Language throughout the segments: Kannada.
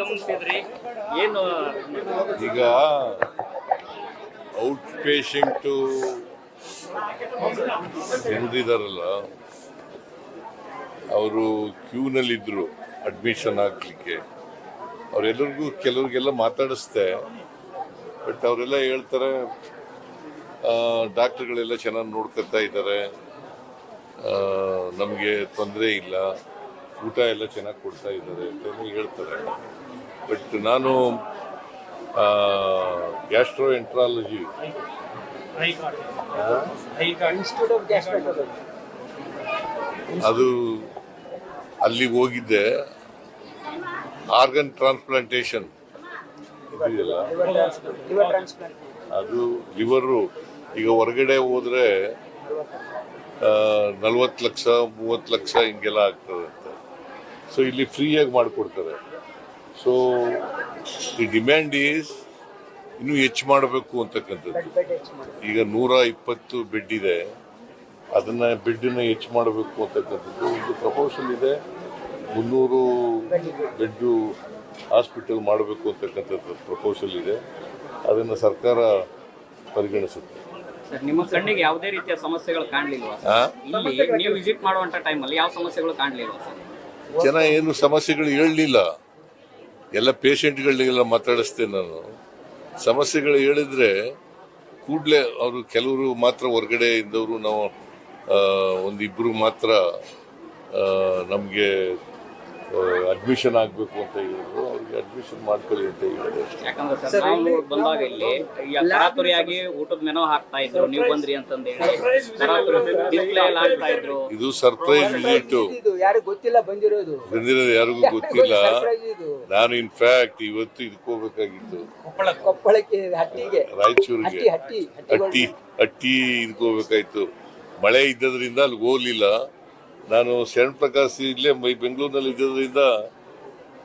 ಗಮನಿಸಿದ್ರಿ? ಏನು, ಈಗ ಔಟ್ ಪೇಷಂಟು ಬಂದಿದಾರಲ್ಲ ಅವರು ಕ್ಯೂನಲ್ಲಿದ್ದರು ಅಡ್ಮಿಷನ್ ಆಗಲಿಕ್ಕೆ ಅವರೆಲ್ಲರಿಗೂ ಕೆಲವ್ರಿಗೆಲ್ಲ ಮಾತಾಡಿಸ್ದೆ ಬಟ್ ಅವರೆಲ್ಲ ಹೇಳ್ತಾರೆ ಡಾಕ್ಟ್ರುಗಳೆಲ್ಲ ಚೆನ್ನಾಗಿ ನೋಡ್ಕೊತಾ ಇದ್ದಾರೆ ನಮಗೆ ತೊಂದರೆ ಇಲ್ಲ, ಊಟ ಎಲ್ಲ ಚೆನ್ನಾಗಿ ಕೊಡ್ತಾ ಇದ್ದಾರೆ ಅಂತ ಹೇಳ್ತಾರೆ. ಬಟ್ ನಾನು ಗ್ಯಾಸ್ಟ್ರೋ ಎಂಟ್ರಾಲಜಿ ಅದು ಅಲ್ಲಿ ಹೋಗಿದ್ದೆ. ಆರ್ಗನ್ ಟ್ರಾನ್ಸ್ಪ್ಲಾಂಟೇಶನ್ ಇದೆಯಲ್ಲ? ಅದು ಲಿವರು. ಈಗ ಹೊರಗಡೆ ಹೋದ್ರೆ ನಲ್ವತ್ತು ಲಕ್ಷ, ಮೂವತ್ತು ಲಕ್ಷ ಹಿಂಗೆಲ್ಲ ಆಗ್ತದೆ ಅಂತ ಸೊ ಇಲ್ಲಿ ಫ್ರೀಯಾಗಿ ಮಾಡಿಕೊಡ್ತಾರೆ. ಸೊ ದಿ ಡಿಮ್ಯಾಂಡ್ ಈಸ್ ಇನ್ನೂ ಹೆಚ್ಚು ಮಾಡಬೇಕು ಅಂತಕ್ಕಂಥದ್ದು. ಈಗ ನೂರ ಇಪ್ಪತ್ತು ಬೆಡ್ ಇದೆ. ಅದನ್ನ ಬೆಡ್ನ ಹೆಚ್ಚು ಮಾಡಬೇಕು ಅಂತಕ್ಕಂಥದ್ದು ಒಂದು ಪ್ರಪೋಸಲ್ ಇದೆ. ಮುನ್ನೂರು ಬೆಡ್ಡು ಹಾಸ್ಪಿಟಲ್ ಮಾಡಬೇಕು ಅಂತಕ್ಕಂಥದ್ದು ಪ್ರಪೋಸಲ್ ಇದೆ. ಅದನ್ನು ಸರ್ಕಾರ ಪರಿಗಣಿಸುತ್ತೆ. ನಿಮ್ಮ ಕಣ್ಣಿಗೆ ಯಾವುದೇ ರೀತಿಯ ಸಮಸ್ಯೆಗಳು ಕಾಣಲಿಲ್ಲ? ಇಲ್ಲಿ ನೀವು ವಿಸಿಟ್ ಮಾಡುವಂತ ಟೈಮಲ್ಲಿ ಯಾವ ಸಮಸ್ಯೆಗಳು ಕಾಣಲಿಲ್ಲ ಜನ ಏನು ಸಮಸ್ಯೆಗಳು ಹೇಳಲಿಲ್ಲ. ಎಲ್ಲ ಪೇಷಂಟ್ಗಳಿಗೆಲ್ಲ ಮಾತಾಡಿಸ್ತೇನೆ ನಾನು. ಸಮಸ್ಯೆಗಳು ಹೇಳಿದ್ರೆ ಕೂಡಲೇ ಅವರು ಕೆಲವರು ಮಾತ್ರ ಹೊರಗಡೆ ಇದ್ದವರು ನಾವು ಒಂದಿಬ್ಬರು ಮಾತ್ರ ನಮಗೆ ಅಡ್ಮಿಷನ್ ಆಗಬೇಕು ಅಂತ ಹೇಳಿದ್ರು. ಅಡ್ಮಿಷನ್ ಮಾಡ್ಕೊಳ್ಳಿ ಅಂತ ಹೇಳಿದೆ. ಯಾಕಂದ್ರೆ ಸರ್ ನಾವು ಬಂದಾಗ ಇಲ್ಲಿ ಈ ತರಾತುರಿಯಾಗಿ ಊಟದ ಮೆನು ಹಾಕ್ತಾ ಇದ್ರು ನೀವು ಬಂದ್ರಿ ಅಂತಂದು ಹೇಳಿ ತರಾತುರಿ ಡಿಸ್ಪ್ಲೇ ಎಲ್ಲ ಹಾಕ್ತಾ ಇದ್ರು. ಇದು ಸರ್ಪ್ರೈಸ್ ವಿಸಿಟ್ ಇದು ಯಾರಿಗೂ ಗೊತ್ತಿಲ್ಲ ಬಂದಿರೋದು. ಬಂದಿರೋದು ಯಾರಿಗೂ ಗೊತ್ತಿಲ್ಲ. ಸರ್ಪ್ರೈಸ್ ಇದು. ನಾನು ಇನ್ಫ್ಯಾಕ್ಟ್ ಇವತ್ತು ಇದಕ್ಕೆ ಹೋಗ್ಬೇಕಾಗಿತ್ತು. ಕೊಪ್ಪಳಕ್ಕೆ ಹಟ್ಟಿಗೆ. ರಾಯಚೂರಿಗೆ. ಹಟ್ಟಿ ಹಟ್ಟಿ ಹಟ್ಟಿ ಹಟ್ಟಿ ಇದಕ್ಕೆ ಹೋಗ್ಬೇಕಾಯ್ತು. ಮಳೆ ಇದ್ದದ್ರಿಂದ ಅಲ್ಲಿ ಹೋಗ್ಲಿಲ್ಲ. ನಾನು ಶರಣ್ ಪ್ರಕಾಶ್ ಇಲ್ಲೇ ಮೈ ಬೆಂಗಳೂರಿನಲ್ಲಿ ಇದ್ದದ್ರಿಂದ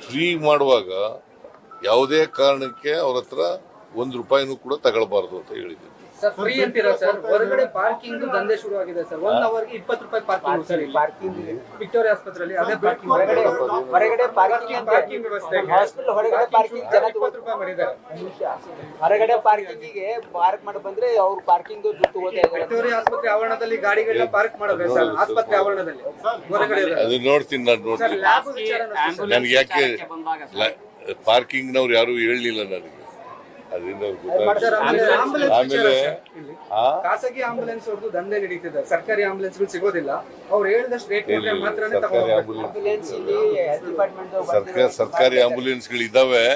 ಫ್ರೀ ಮಾಡುವಾಗ ಯಾವುದೇ ಕಾರಣಕ್ಕೆ ಅವ್ರ ಹತ್ರ ಒಂದು ರೂಪಾಯಿನೂ ಕೂಡ ತಗೊಳ್ಬಾರ್ದು ಅಂತ ಹೇಳಿದ್ದೀನಿ. ಸರ್ ಫ್ರೀ ಅಂತೀರಾ ಸರ್ ಹೊರಗಡೆ ಪಾರ್ಕಿಂಗ್ ದಂಧೆ ಶುರು ಆಗಿದೆ ಸರ್. ಒನ್ ಅವರ್ಗೆ ಇಪ್ಪತ್ತು ರೂಪಾಯಿ ಪಾರ್ಕಿಂಗ್ ಸರ್ ಪಾರ್ಕಿಂಗ್ ವಿಕ್ಟೋರಿಯಾ ಆಸ್ಪತ್ರೆಯಲ್ಲಿ ಅದೇ ಪಾರ್ಕಿಂಗ್ ಹೊರಗಡೆ ಹೊರಗಡೆ ಪಾರ್ಕಿಂಗ್ ಪಾರ್ಕಿಂಗ್ ವ್ಯವಸ್ಥೆ ಹಾಸ್ಪಿಟಲ್ ಹೊರಗಡೆ ಪಾರ್ಕಿಂಗ್ ಜನ ಇಪ್ಪತ್ತು ರೂಪಾಯಿ ಮಾಡಿದ್ದಾರೆ. ಹೊರಗಡೆ ಪಾರ್ಕಿಂಗಿಗೆ ಪಾರ್ಕ್ ಮಾಡಿ ಬಂದ್ರೆ ಅವ್ರು ಪಾರ್ಕಿಂಗ್ ದುಡ್ಡು ತಗೋತಾ ಇದ್ದಾರೆ ವಿಕ್ಟೋರಿಯಾ ಆಸ್ಪತ್ರೆ ಆವರಣದಲ್ಲಿ ಗಾಡಿಗಳನ್ನ ಪಾರ್ಕ್ ಮಾಡಿದ್ರೆ ಸರ್ ಆಸ್ಪತ್ರೆ ಆವರಣದಲ್ಲಿ ಹೊರಗಡೆ ಅದು ನೋಡ್ತೀನಿ ನಾನು ನೋಡ್ತೀನಿ. ನನ್ಗೆ ಯಾಕೆ ಪಾರ್ಕಿಂಗ್ನವ್ರು ಯಾರು ಹೇಳಲಿಲ್ಲ ನನಗೆ. ಅದರಿಂದ ಆಮೇಲೆ ಆಂಬುಲೆನ್ಸ್ ಖಾಸಗಿ ಆಂಬುಲೆನ್ಸ್ ಅವ್ರದ್ದು ದಂಧೆ ನಡೀತಿದೆ ಸರ್ಕಾರಿ ಆಂಬುಲೆನ್ಸ್ಗಳು ಸಿಗೋದಿಲ್ಲ. ಅವ್ರು ಹೇಳಿದಷ್ಟು ರೇಟ್ ಮಾತ್ರನೇ ಸರ್ಕಾರಿ ಆಂಬುಲೆನ್ಸ್ ಆಂಬುಲೆನ್ಸ್ ಇಲ್ಲಿ ಹೆಲ್ತ್ ಡಿಪಾರ್ಟ್ಮೆಂಟ್ ಸರ್ಕಾರ ಸರ್ಕಾರಿ ಆಂಬುಲೆನ್ಸ್ಗಳಿದ್ದಾವೆ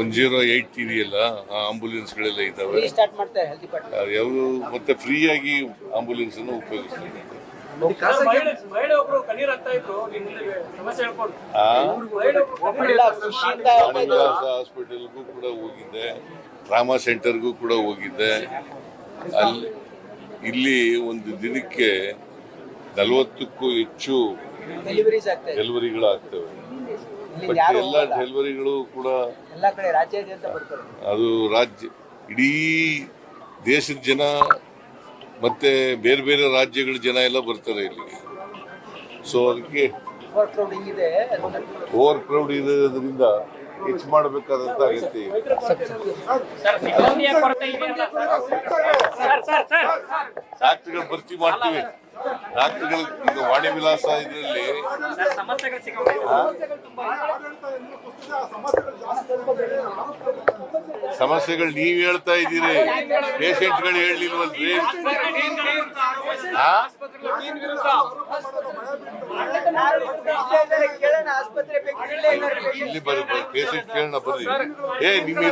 ಒನ್ ಜೀರೋ ಏಟ್ ಇದೆಯಲ್ಲ ಆ ಮಾಡ್ತಾರೆ ಹೆಲ್ತ್ ಡಿಪಾರ್ಟ್ಮೆಂಟ್ ಯಾವುದು ಮತ್ತೆ ಫ್ರೀಯಾಗಿ ಆಂಬುಲೆನ್ಸ್ ಅನ್ನು ಉಪಯೋಗಿಸ್ತಾರೆ. ಇದ್ದಾರೆ. ಹಾಸ್ಪಿಟಲ್ಗೂ ಕೂಡ ಹೋಗಿದ್ದೆ. ಟ್ರಾಮಾ ಸೆಂಟರ್ಗೂ ಕೂಡ ಹೋಗಿದ್ದೆ. ಅಲ್ಲಿ ಇಲ್ಲಿ ಒಂದು ದಿನಕ್ಕೆ ನಲವತ್ತಕ್ಕೂ ಹೆಚ್ಚು ಡೆಲಿವರೀಸ್ ಆಗ್ತಾ ಡೆಲಿವರಿಗಳು ಆಗ್ತವೆ. ಇಲ್ಲಿ ಬಟ್ ಎಲ್ಲ. ಡೆಲಿವರಿಗಳು ಕೂಡ ಎಲ್ಲಾ ಕಡೆ ರಾಜ್ಯಾದ್ಯಂತ ಬರ್ತಾರೆ. ಅದು ರಾಜ್ಯ ಇಡೀ ದೇಶದ ಜನ ಮತ್ತೆ ಬೇರೆ ಬೇರೆ ರಾಜ್ಯಗಳ ಜನ ಎಲ್ಲ ಬರ್ತಾರೆ ಇಲ್ಲಿಗೆ ಸೊ ಅದಕ್ಕೆ ಓವರ್ ಕ್ರೌಡ್ ಇರೋದ್ರಿಂದ ಹೆಚ್ಚು ಮಾಡಬೇಕಾದಂತ ಅಗತ್ಯ ಡಾಕ್ಟರ್ಗಳು ಭರ್ತಿ ಮಾಡ್ತೀವಿ. ಡಾಕ್ಟರ್ಗಳು ಈಗ ವಾಣಿ ವಿಲಾಸ ಇದರಲ್ಲಿ ಸಮಸ್ಯೆಗಳು ನೀವ್ ಹೇಳ್ತಾ ಇದ್ದೀರಿ. ಪೇಷಂಟ್ಗಳು ಗಳು ಹೇಳಿಲ್ವಲ್ರಿ ಇಲ್ಲೇ ಬರ್ರಿ ಪೇಷಂಟ್ ಕೇಳೋಣ ಬರ್ರಿ. ಏ ನಿಮ್ಮ